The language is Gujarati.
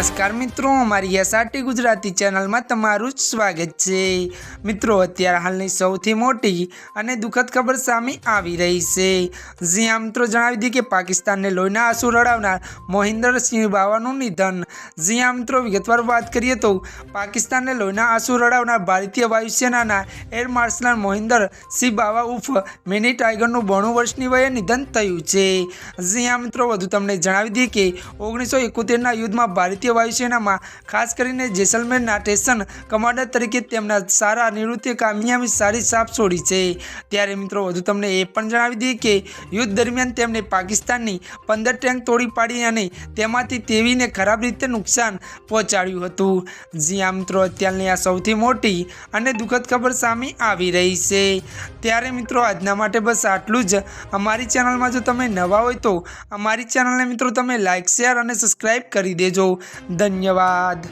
નમસ્કાર મિત્રો, અમારી એસઆરટી ગુજરાતી ચેનલમાં તમારું જ સ્વાગત છે. મિત્રો, અત્યારે હાલની સૌથી મોટી અને દુઃખદ ખબર સામે આવી રહી છે. જ્યાં મિત્રો, જણાવી દીધી કે પાકિસ્તાનને લોહીના આંસુ રડાવનાર મોહિન્દરસિંહ બાવાનું નિધન. જ્યાં મિત્રો, વિગતવાર વાત કરીએ તો પાકિસ્તાનને લોહીના આંસુ રડાવનાર ભારતીય વાયુસેનાના એર માર્શલ મોહિન્દર સિંહ બાવા ઉફ મિની ટાઈગરનું બોણું વર્ષની વયે નિધન થયું છે. જ્યાં મિત્રો, વધુ તમને જણાવી દઈએ કે ઓગણીસો એકોતેરના યુદ્ધમાં ભારતીય વાયુસેનામાં ખાસ કરીને જેસલમેરના સ્ટેશન કમાન્ડર તરીકે તેમના સારા નિવૃત્ય કામયાબી સારી છાપ છોડી છે. ત્યારે મિત્રો, વધુ તમને એ પણ જણાવી દઈએ કે યુદ્ધ દરમિયાન તેમણે પાકિસ્તાનની પંદર ટેન્ક તોડી પાડી અને તેમાંથી તેવીને ખરાબ રીતે નુકસાન પહોંચાડ્યું હતું. જ્યાં મિત્રો, અત્યારની આ સૌથી મોટી અને દુઃખદ ખબર સામે આવી રહી છે. ત્યારે મિત્રો, આજના માટે બસ આટલું જ. અમારી ચેનલમાં જો તમે નવા હોય તો અમારી ચેનલને મિત્રો તમે લાઇક શેર અને સબસ્ક્રાઈબ કરી દેજો. ધન્યવાદ.